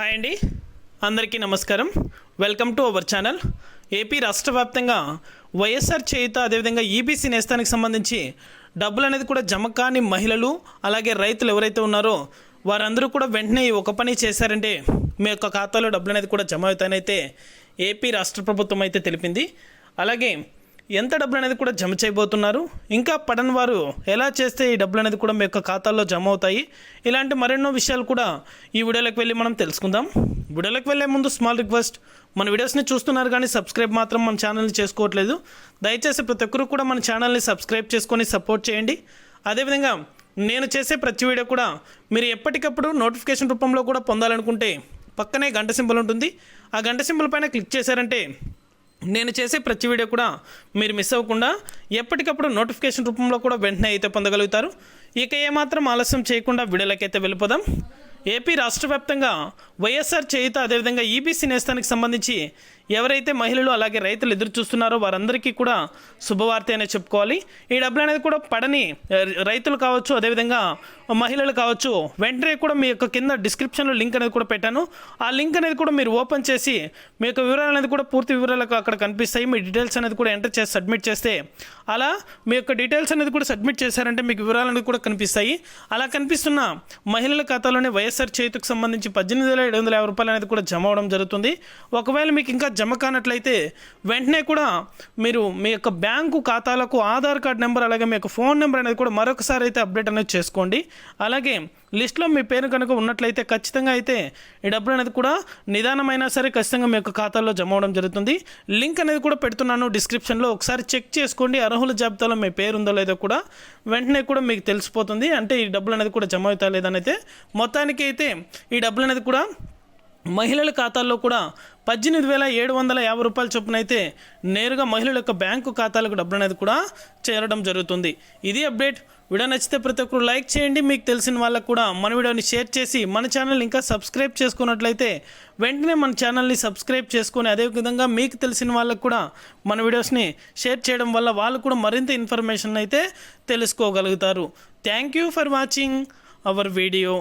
Hi అండి. అందరికీ నమస్కారం. Welcome to our channel AP రాష్ట్ర వ్యాప్తంగా వైఎస్ఆర్ చేయుత అదేవిధంగా ఈబీసీ నేస్తానికి సంబంధించి డబ్బులు అనేది కూడా జమ కాని మహిళలు అలాగే రైతులు ఎవరైతే ఉన్నారో వారందరూ కూడా వెంటనే ఈ ఒక పని చేశారంటే మీ యొక్క ఖాతాలో డబ్బులు అనేది కూడా జమ అవుతాయనైతే ఏపీ రాష్ట్ర ప్రభుత్వం అయితే తెలిపింది. అలాగే ఎంత డబ్బులు అనేది కూడా జమ చేయబోతున్నారు. ఇంకా పడని వారు ఎలా చేస్తే ఈ డబ్బులు అనేది కూడా మీ యొక్క ఖాతాల్లో జమ అవుతాయి? ఇలాంటి మరెన్నో విషయాలు కూడా ఈ వీడియోలోకి వెళ్ళి మనం తెలుసుకుందాం. వీడియోలోకి వెళ్ళే ముందు స్మాల్ రిక్వెస్ట్ మన వీడియోస్ని చూస్తున్నారు కానీ సబ్స్క్రైబ్ మాత్రం మన ఛానల్ని చేసుకోవట్లేదు. దయచేసి ప్రతి ఒక్కరు కూడా మన ఛానల్ని సబ్స్క్రైబ్ చేసుకొని సపోర్ట్ చేయండి. అదేవిధంగా నేను చేసే ప్రతి వీడియో కూడా మీరు ఎప్పటికప్పుడు నోటిఫికేషన్ రూపంలో కూడా పొందాలనుకుంటే పక్కనే గంట సింబల్ ఉంటుంది. ఆ గంట సింబల్ పైన క్లిక్ చేశారంటే నేను చేసే ప్రతి వీడియో కూడా మీరు మిస్ అవ్వకుండా ఎప్పటికప్పుడు నోటిఫికేషన్ రూపంలో కూడా వెంటనే అయితే పొందగలుగుతారు. ఇక ఏమాత్రం ఆలస్యం చేయకుండా వీడియోలకైతే వెళ్ళిపోదాం. ఏపీ రాష్ట్ర వ్యాప్తంగా వైఎస్ఆర్ చేయుత అదేవిధంగా ఈబీసీ నేస్తానికి సంబంధించి ఎవరైతే మహిళలు అలాగే రైతులు ఎదురు చూస్తున్నారో వారందరికీ కూడా శుభవార్త అనే చెప్పుకోవాలి. ఈ డబ్బులు అనేది కూడా పడని రైతులు కావచ్చు అదేవిధంగా మహిళలు కావచ్చు వెంటనే కూడా మీ యొక్క కింద డిస్క్రిప్షన్లో లింక్ అనేది కూడా పెట్టాను. ఆ లింక్ అనేది కూడా మీరు ఓపెన్ చేసి మీ యొక్క వివరాలు అనేది కూడా పూర్తి వివరాలకు అక్కడ కనిపిస్తాయి. మీ డీటెయిల్స్ అనేది కూడా ఎంటర్ చేసి సబ్మిట్ చేస్తే అలా మీ యొక్క డీటెయిల్స్ అనేది కూడా సబ్మిట్ చేశారంటే మీకు వివరాలు అనేది కూడా కనిపిస్తాయి. అలా కనిపిస్తున్న మహిళల ఖాతాలోనే వైఎస్ఆర్ చేతికి సంబంధించి పద్దెనిమిది వేల ఏడు వందల యాభై రూపాయలు అనేది కూడా జమ అవడం జరుగుతుంది. ఒకవేళ మీకు ఇంకా జమ కానట్లయితే వెంటనే కూడా మీరు మీ యొక్క బ్యాంకు ఖాతాలకు ఆధార్ కార్డ్ నెంబర్ అలాగే మీ యొక్క ఫోన్ నెంబర్ అనేది కూడా మరొకసారి అయితే అప్డేట్ అనేది చేసుకోండి. అలాగే లిస్ట్లో మీ పేరు కనుక ఉన్నట్లయితే ఖచ్చితంగా అయితే ఈ డబ్బులు అనేది కూడా నిదానమైనా సరే ఖచ్చితంగా మీ యొక్క ఖాతాలో జమ అవడం జరుగుతుంది. లింక్ అనేది కూడా పెడుతున్నాను డిస్క్రిప్షన్లో. ఒకసారి చెక్ చేసుకోండి. అర్హుల జాబితాలో మీ పేరు ఉందో లేదో కూడా వెంటనే కూడా మీకు తెలిసిపోతుంది. అంటే ఈ డబ్బులు అనేది కూడా జమ అవుతా లేదని అయితే మొత్తానికి అయితే ఈ డబ్బులు అనేది కూడా మహిళల ఖాతాల్లో కూడా పద్దెనిమిది వేల ఏడు వందల యాభై రూపాయల చొప్పున అయితే నేరుగా మహిళల యొక్క బ్యాంకు ఖాతాలకు డబ్బులు అనేది కూడా చేరడం జరుగుతుంది. ఇది అప్డేట్. వీడియో నచ్చితే ప్రతి ఒక్కరు లైక్ చేయండి. మీకు తెలిసిన వాళ్ళకు కూడా మన వీడియోని షేర్ చేసి మన ఛానల్ ఇంకా సబ్స్క్రైబ్ చేసుకున్నట్లయితే వెంటనే మన ఛానల్ని సబ్స్క్రైబ్ చేసుకొని అదేవిధంగా మీకు తెలిసిన వాళ్ళకు కూడా మన వీడియోస్ని షేర్ చేయడం వల్ల వాళ్ళు కూడా మరింత ఇన్ఫర్మేషన్ అయితే తెలుసుకోగలుగుతారు. Thank you for watching our video